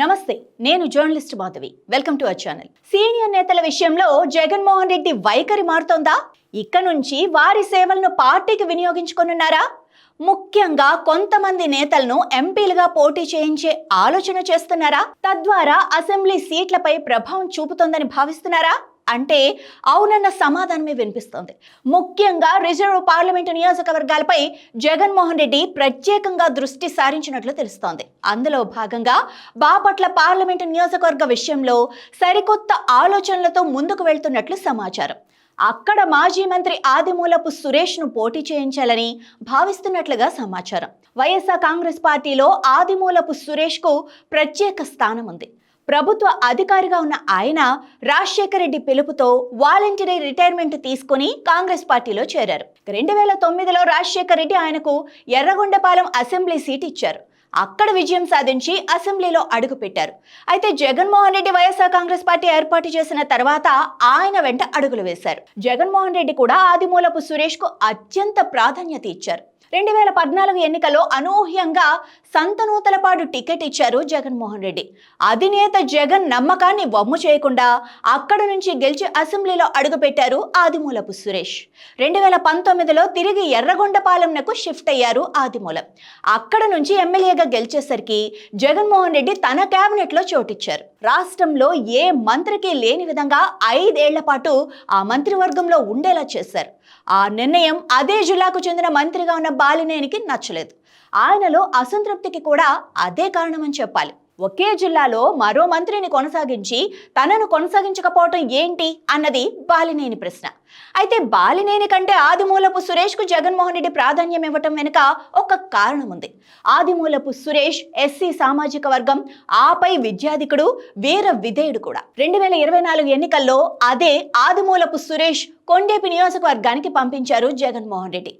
నమస్తే నేను journalist Madhavi. Welcome to our channel. Senior నేతల విషయంలో జగన్మోహన్ రెడ్డి వైఖరి మారుతోందా? ఇక నుంచి వారి సేవలను పార్టీకి వినియోగించుకొనున్నారా? ముఖ్యంగా కొంతమంది నేతలను ఎంపీలుగా పోటీ చేయించే ఆలోచన చేస్తున్నారా? తద్వారా అసెంబ్లీ సీట్లపై ప్రభావం చూపుతోందని భావిస్తున్నారా? అంటే అవునన్న సమాధానమే వినిపిస్తోంది. ముఖ్యంగా రిజర్వ్ పార్లమెంటు నియోజకవర్గాలపై జగన్మోహన్ రెడ్డి ప్రత్యేకంగా దృష్టి సారించినట్లు తెలుస్తోంది. అందులో భాగంగా బాపట్ల పార్లమెంటు నియోజకవర్గ విషయంలో సరికొత్త ఆలోచనలతో ముందుకు వెళ్తున్నట్లు సమాచారం. అక్కడ మాజీ మంత్రి ఆదిమూలపు సురేష్ను పోటీ చేయించాలని భావిస్తున్నట్లుగా సమాచారం. వైఎస్ఆర్ కాంగ్రెస్ పార్టీలో ఆదిమూలపు సురేష్కు ప్రత్యేక స్థానం ఉంది. ప్రభుత్వ అధికారిగా ఉన్న ఆయన రాజశేఖర రెడ్డి పిలుపుతో వాలంటరీ రిటైర్మెంట్ తీసుకుని కాంగ్రెస్ పార్టీలో చేరారు. రెండు వేల తొమ్మిదిలో రాజశేఖర రెడ్డి ఆయనకు ఎర్రగొండపాలెం అసెంబ్లీ సీట్ ఇచ్చారు. అక్కడ విజయం సాధించి అసెంబ్లీలో అడుగుపెట్టారు అయితే జగన్మోహన్ రెడ్డి వైఎస్ఆర్ కాంగ్రెస్ పార్టీ ఏర్పాటు చేసిన తర్వాత ఆయన వెంట అడుగులు వేశారు. జగన్మోహన్ రెడ్డి కూడా ఆదిమూలపు సురేష్కు అత్యంత ప్రాధాన్యత ఇచ్చారు. రెండు వేల పద్నాలుగు ఎన్నికల్లో అనూహ్యంగా సంతనూతలపాడు టికెట్ ఇచ్చారు జగన్మోహన్ రెడ్డి. అధినేత జగన్ నమ్మకాన్ని వమ్ము చేయకుండా అక్కడ నుంచి గెలిచి అసెంబ్లీలో అడుగుపెట్టారు ఆదిమూలపు సురేష్. రెండు వేల పంతొమ్మిదిలో తిరిగి ఎర్రగొండపాలెంనకు షిఫ్ట్ అయ్యారు ఆదిమూలం. అక్కడ నుంచి ఎమ్మెల్యేగా గెలిచేసరికి జగన్మోహన్ రెడ్డి తన కేబినెట్లో చోటిచ్చారు. రాష్ట్రంలో ఏ మంత్రికి లేని విధంగా ఐదేళ్ళ పాటు ఆ మంత్రివర్గంలో ఉండేలా చేశారు. ఆ నిర్ణయం అదే జిల్లాకు చెందిన మంత్రిగా ఉన్న బాలినేనికి నచ్చలేదు. ఆయనలో అసంతృప్తికి కూడా అదే కారణమని చెప్పాలి. ఒకే జిల్లాలో మరో మంత్రిని కొనసాగించి తనను కొనసాగించకపోవటం ఏంటి అన్నది బాలినేని ప్రశ్న. అయితే బాలినేని కంటే ఆదిమూలపు సురేష్కు జగన్మోహన్ రెడ్డి ప్రాధాన్యం ఇవ్వటం వెనుక ఒక కారణం ఉంది ఆదిమూలపు సురేష్ ఎస్సీ సామాజిక వర్గం ఆపై విద్యాధికుడు వీర విధేయుడు కూడా. రెండు వేల ఇరవై నాలుగు ఎన్నికల్లో అదే ఆదిమూలపు సురేష్ కొండేపి నియోజకవర్గానికి పంపించారు జగన్మోహన్ రెడ్డి.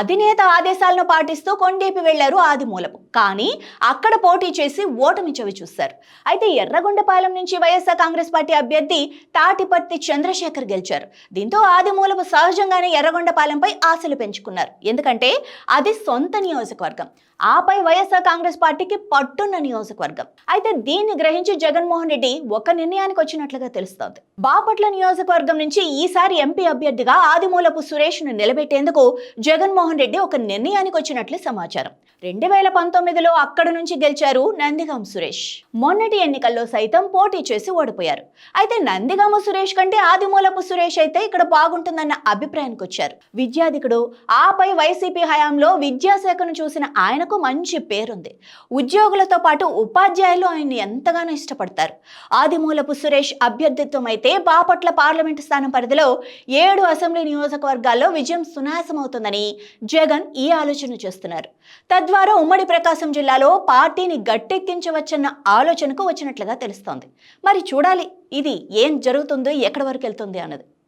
అధినేత ఆదేశాలను పాటిస్తూ కొండేపి వెళ్ళారు ఆదిమూలపు. కానీ అక్కడ పోటీ చేసి ఓటమి చవి చూశారు. అయితే ఎర్రగొండపాలెం నుంచి వైఎస్ఆర్ కాంగ్రెస్ పార్టీ అభ్యర్థి తాటిపర్తి చంద్రశేఖర్ గెలిచారు. దీంతో ఆదిమూలపు సహజంగానే ఎర్రగొండపాలెంపై ఆశలు పెంచుకున్నారు. ఎందుకంటే అది సొంత నియోజకవర్గం. ఆపై వైఎస్ఆర్ కాంగ్రెస్ పార్టీకి పట్టున్న నియోజకవర్గం. అయితే దీన్ని గ్రహించి జగన్మోహన్ రెడ్డి ఒక నిర్ణయానికి వచ్చినట్లుగా తెలుస్తోంది. బాపట్ల నియోజకవర్గం నుంచి ఈసారి ఎంపీ అభ్యర్థిగా ఆదిమూలపు సురేష్ను నిలబెట్టేందుకు జగన్మోహన్ రెడ్డి ఒక నిర్ణయానికి వచ్చినట్లు సమాచారం. రెండు వేల పంతొమ్మిదిలో అక్కడ నుంచి గెలిచారు నందిగాం సురేష్. మొన్నటి ఎన్నికల్లో సైతం పోటీ చేసి ఓడిపోయారు. అయితే నందిగామ సురేష్ కంటే ఆదిమూలపు సురేష్ అయితే ఇక్కడ బాగుంటుందన్న అభిప్రాయానికి వచ్చారు. విద్యాధికుడు ఆపై వైసీపీ హయాంలో విద్యాశాఖను చూసిన ఆయనకు మంచి పేరుంది. ఉద్యోగులతో పాటు ఉపాధ్యాయులు ఆయన్ని ఎంతగానో ఇష్టపడతారు. ఆదిమూలపు సురేష్ అభ్యర్థిత్వం అయితే బాపట్ల పార్లమెంటు స్థానం పరిధిలో ఏడు అసెంబ్లీ నియోజకవర్గాల్లో విజయం సునాశమవుతుందని జగన్ ఈ ఆలోచన చేస్తున్నారు. తద్వారా ఉమ్మడి ప్రకాశం జిల్లాలో పార్టీని గట్టెక్కించవచ్చన్న ఆలోచనకు వచ్చినట్లుగా తెలుస్తోంది. మరి చూడాలి ఇది ఏం జరుగుతుందో ఎక్కడి వరకు వెళ్తుంది అన్నది.